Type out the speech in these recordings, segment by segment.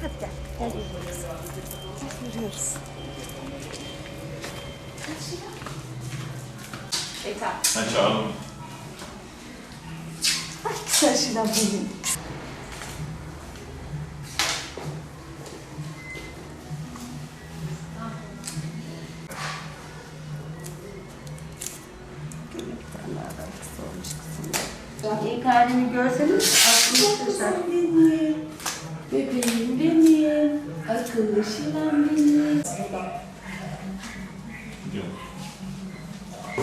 Hadi gel. Gel yürüyoruz. Gel yürüyoruz. Sen çağıralım. Ay güzel şeyler benim. İlk halini görseniz aklınız şaşar. Bebeğim benim, akıllı şilan benim.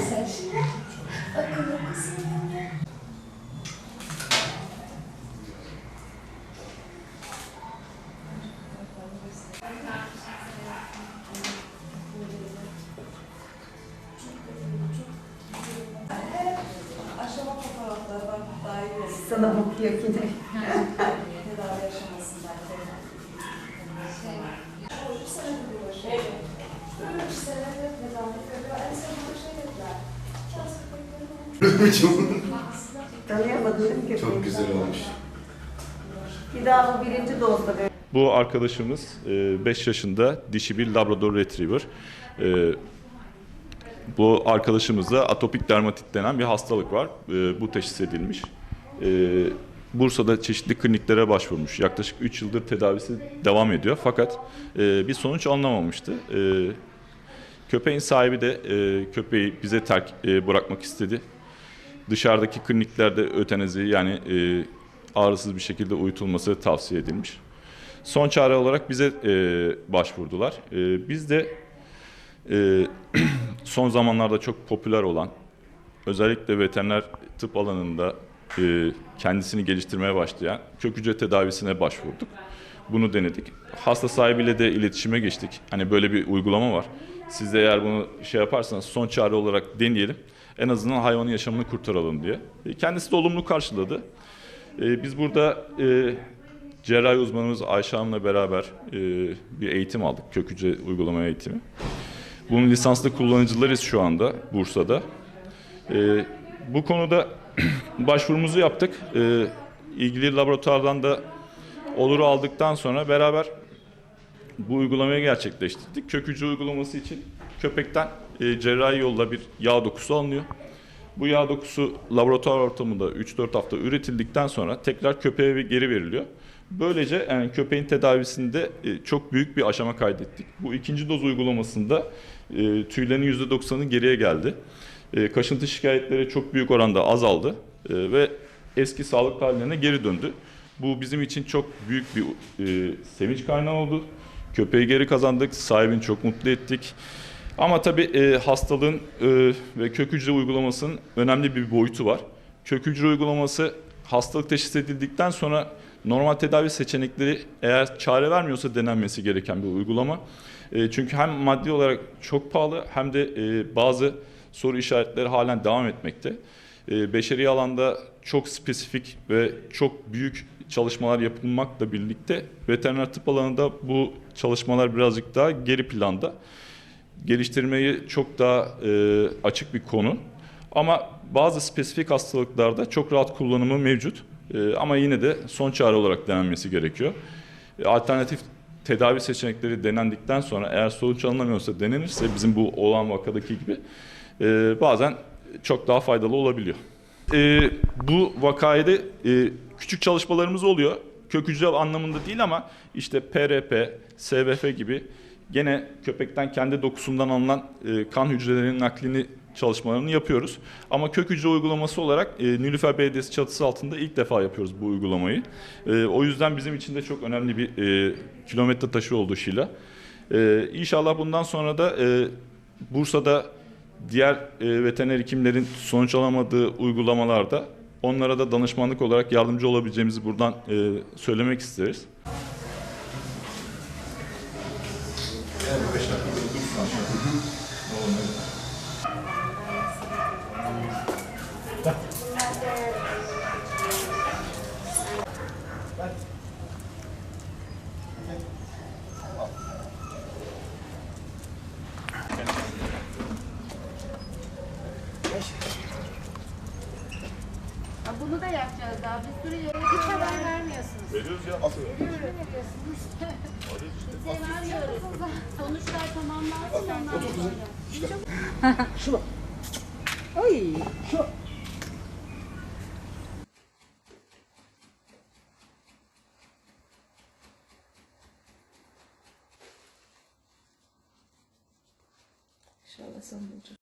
Sen şilan, akıllı kızım. Sana bakıyor yine. Köpeği? Çok güzel olmuş. Bir daha bu birinci dozda böyle. Bu arkadaşımız 5 yaşında dişi bir Labrador Retriever. E, Bu arkadaşımızda atopik dermatit denen bir hastalık var. E, Bu teşhis edilmiş. E, Bursa'da çeşitli kliniklere başvurmuş. Yaklaşık 3 yıldır tedavisi devam ediyor. Fakat e, bir sonuç alınamamıştı. E, Köpeğin sahibi de e, köpeği bize terk e, bırakmak istedi. Dışarıdaki kliniklerde ötenazi yani e, ağrısız bir şekilde uyutulması tavsiye edilmiş. Son çare olarak bize e, başvurdular. E, biz de e, son zamanlarda çok popüler olan, özellikle veteriner tıp alanında e, kendisini geliştirmeye başlayan kök hücre tedavisine başvurduk. Bunu denedik. Hasta sahibiyle de iletişime geçtik. Hani böyle bir uygulama var. Siz de eğer bunu şey yaparsanız son çare olarak deneyelim. En azından hayvanın yaşamını kurtaralım diye. E, Kendisi de olumlu karşıladı. E, Biz burada e, cerrahi uzmanımız Ayşe Hanım'la beraber bir eğitim aldık. Kök uygulama eğitimi. Bunun lisanslı kullanıcılarız şu anda Bursa'da. Bu konuda başvurumuzu yaptık. İlgili laboratuvardan da oluru aldıktan sonra beraber bu uygulamayı gerçekleştirdik. Kök uygulaması için köpekten e, cerrahi yolla bir yağ dokusu alınıyor. Bu yağ dokusu laboratuvar ortamında 3-4 hafta üretildikten sonra tekrar köpeğe geri veriliyor. Böylece yani köpeğin tedavisinde e, çok büyük bir aşama kaydettik. Bu ikinci doz uygulamasında e, tüylerin %90'ı geriye geldi. E, kaşıntı şikayetleri çok büyük oranda azaldı e, ve eski sağlık hallerine geri döndü. Bu bizim için çok büyük bir e, sevinç kaynağı oldu. Köpeği geri kazandık, sahibini çok mutlu ettik. Ama tabii e, hastalığın e, ve kök hücre uygulamasının önemli bir boyutu var. Kök hücre uygulaması hastalık teşhis edildikten sonra normal tedavi seçenekleri eğer çare vermiyorsa denenmesi gereken bir uygulama. E, çünkü hem maddi olarak çok pahalı hem de e, bazı soru işaretleri halen devam etmekte. E, beşeri alanda çok spesifik ve çok büyük çalışmalar yapılmakla birlikte veteriner tıp alanında bu çalışmalar birazcık daha geri planda geliştirmeyi çok daha e, açık bir konu. Ama bazı spesifik hastalıklarda çok rahat kullanımı mevcut. E, ama yine de son çare olarak denenmesi gerekiyor. E, alternatif tedavi seçenekleri denendikten sonra eğer sonuç alınamıyorsa denenirse bizim bu olan vakadaki gibi e, bazen çok daha faydalı olabiliyor. E, bu vakayede e, küçük çalışmalarımız oluyor. Kök hücre anlamında değil ama işte PRP, SVF gibi gene köpekten kendi dokusundan alınan e, kan hücrelerinin naklini çalışmalarını yapıyoruz. Ama kök hücre uygulaması olarak e, Nilüfer Belediyesi çatısı altında ilk defa yapıyoruz bu uygulamayı. E, o yüzden bizim için de çok önemli bir e, kilometre taşı oldu Şila. E, inşallah bundan sonra da e, Bursa'da diğer e, veteriner hekimlerin sonuç alamadığı uygulamalarda onlara da danışmanlık olarak yardımcı olabileceğimizi buradan e, söylemek isteriz. так і робить наша головна. Bunu da yapacağız daha. Bir sürü yere hiç haber vermiyorsunuz. Veriyoruz ya. Asıl. Veriyoruz. Bize vermiyoruz. Sonuçlar tamamlansın. Otur kızım. İşte. Şuna. Oy. Şu. İnşallah sen bulacaksın.